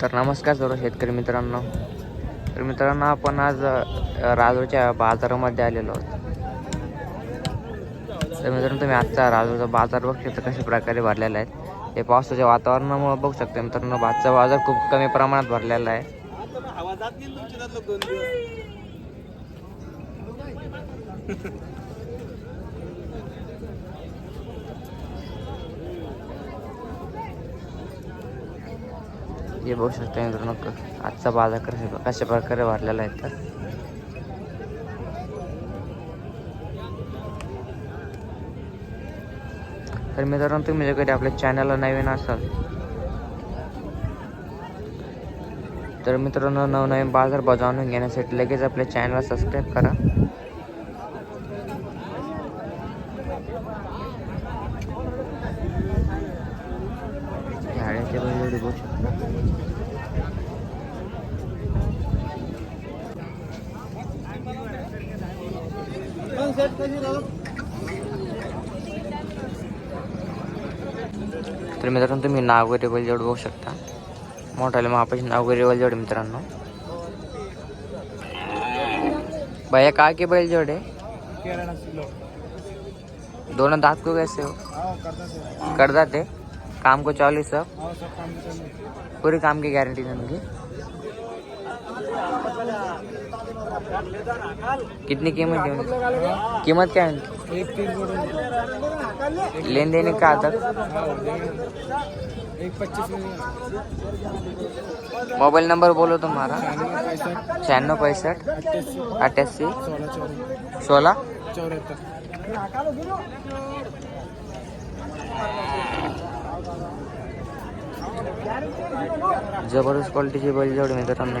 तर नमस्कार सर्व शेतकरी मित्रांनो. तर मित्रांनो आपण आज राजूच्या बाजारामध्ये आलेलो आहोत. तर मित्रांनो तुम्ही आजचा राजूचा बाजार बघू शकता कशा प्रकारे भरलेला आहे. ते पावसाच्या वातावरणामुळे बघू शकता मित्रांनो आजचा बाजार खूप कमी प्रमाणात भरलेला आहे. हे बघू शकता मित्रांनो आजचा बाजार कशा कशा प्रकारे भरलेला आहे तर. तर मित्रांनो तुम्ही जर कधी आपल्या चॅनलला नवीन असाल तर मित्रांनो नवनवीन बाजार जाणून घेण्यासाठी लगेच आपल्या चॅनलला सबस्क्राईब करा झाडाचे बैल बघू शकता तर मित्रांनो तुम्ही नागोरी बैलजोड बघू शकता. मोठाले महापाशी नागोरी बैलजोड मित्रांनो. भैया का के बैल जोडे दोनों दांत को कैसे हो कर देते काम को चालू सब पूरी काम की गारंटी है उनकी कितनी कीमत है कीमत क्या? है लेन देन का तक मोबाइल नंबर बोलो तुम्हारा छियानवे पैंसठ अट्ठासी सोलह चौदह सोलह चौहत्तर जबरदस्त क्वालिटीची बैलजोड मित्रांनो.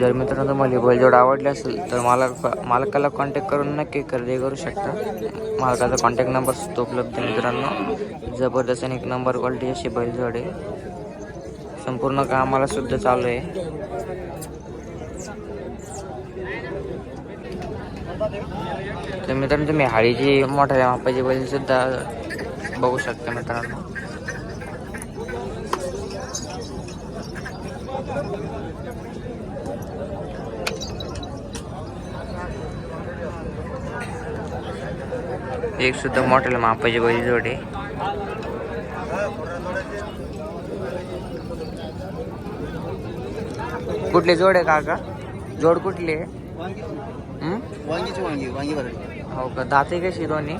जर मित्रांनो तुम्हाला ही बैलजोड आवडले असेल तर मला मालकाला कॉन्टॅक्ट करून नक्की खरेदी करू शकता. मालकाचा कॉन्टॅक्ट नंबर सुद्धा उपलब्ध आहे मित्रांनो. जबरदस्त आणि एक नंबर क्वालिटी अशी बैलजोड आहे संपूर्ण कामाला सुद्धा चालू आहे. तर मित्रांनो तुम्ही हाळीची मोठ्या मापाची बैल सुद्धा बघू शकता मित्रांनो. एक सुद्धा मोठ्या मापाची बैल जोड. आहे कुठली जोड आहे काका? जोड कुठली आहे? वांगीची वांगी वांगी हो का? दाते कशी दोन्ही?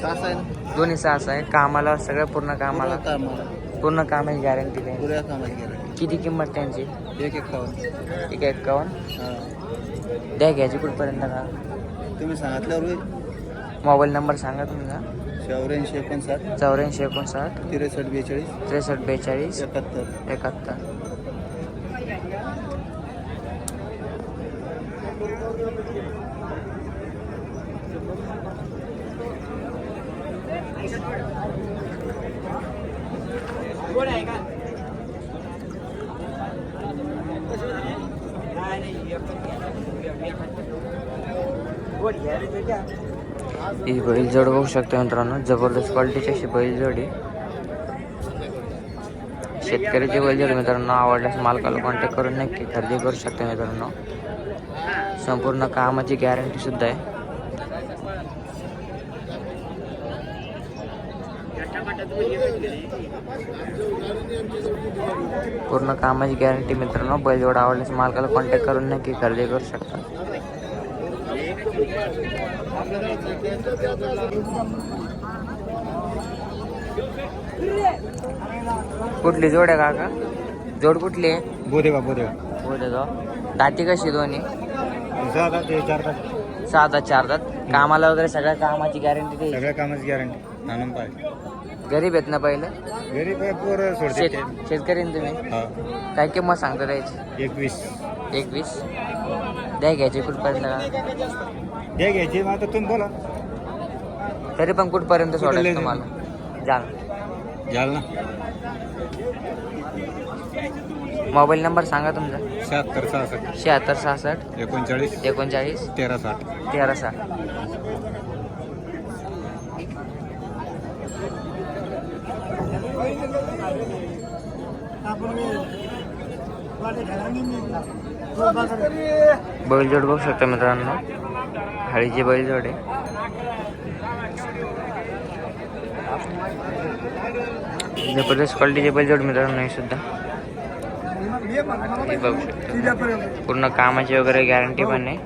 सास आहे ना? दोन्ही सहा आहे. कामाला सगळं पूर्ण कामाला? कामाला. पूर्ण कामाची गॅरंटी आहे पुऱ्या कामाला गेला किती किंमत त्यांची? एक एक ठीक आहे हा. द्या घ्यायची कुठपर्यंत का? तुम्ही सांगितल्यावर होईल. मोबाईल नंबर सांगा तुमचा. चौऱ्याऐंशी एकोणसाठ. चौऱ्याऐंशी एकोणसाठ. त्रेसष्ट बेचाळीस. त्रेसष्ट बेचाळीस. एकाहत्तर. एकाहत्तर. ही बैलजोड बघू शकता मित्रांनो जबरदस्त क्वालिटीची अशी बैलजोड. आहे शेतकऱ्याची बैलजोड मित्रांनो आवडल्यास मालकाला कॉन्टॅक्ट करून नक्की खरेदी करू शकता मित्रांनो. संपूर्ण कामाची गॅरंटी सुद्धा आहे. पूर्ण कामाची गॅरंटी मित्रांनो बैलजोड आवडल्यास मालकाला कॉन्टॅक्ट करून नक्की खरेदी करू शकता. कुठली? जोड आहे काका? जोड कुठली? आहे बोदेगा बोदेगा बोधगाव दाती कशी दोन्ही? जादा ते चार तास सहा दात चार दात. कामाला वगैरे सगळ्या कामाची गॅरंटी द्यायची सगळ्या कामाची गॅरंटी नानम पाय. गरीब आहेत ना पहिलं? घरी काय पोरं शेत सोडते शेतकरी ना तुम्ही? हा. काय किंमत सांगता द्यायची एकवीस. एकवीस? द्या घ्यायची कुठपर्यंत द्या घ्यायची मग आता तुम्ही बोला. तरी पण कुठपर्यंत कुठं सोडायचं तुम्हाला? जाल जालना. मोबाईल नंबर सांगा तुमचा. शहात्तर सहासष्ट. शहात्तर सहासष्ट. एकोणचाळीस. एकोणचाळीस. तेरा साठ. तेरा साठ. बैलजोड बघू शकता मित्रांनो. हळीची बैलजोड आहे. जबरदस्त क्वालिटीचे बैलजोड मित्रांनो हे सुद्धा. हे बघू शकता. पूर्ण कामाची वगैरे गॅरंटी पण आहे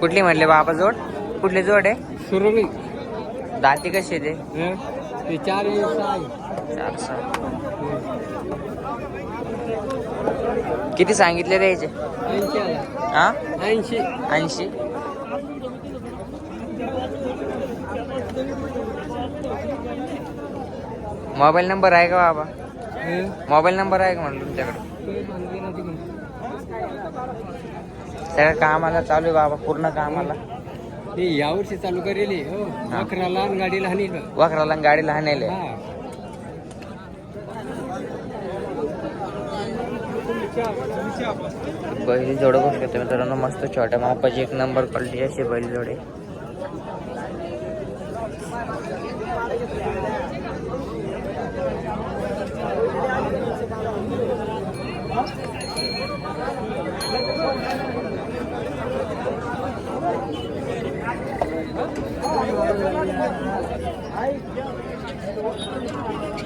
कुठली म्हणले बाबा जोड? कुठली जोड आहे? सुरमी दाती कशी आहे ते? ते चार चार सहा. किती सांगितले द्यायचे ऐंशी हा? ऐंशी. ऐंशी? मोबाईल नंबर आहे का बाबा? मोबाईल नंबर आहे का म्हणलं तुमच्याकडे? सगळं कामाला चालू आहे बाबा पूर्ण कामाला. यावर्षी चालू करेल हे, हो. अकराला आणि गाडीला हानी वाकराला आणि गाडी लहान आहे बैल जोड बघू शकतो मित्रांनो मस्त छोट्या मापाची एक नंबर क्वालिटी अशी बैल जोडे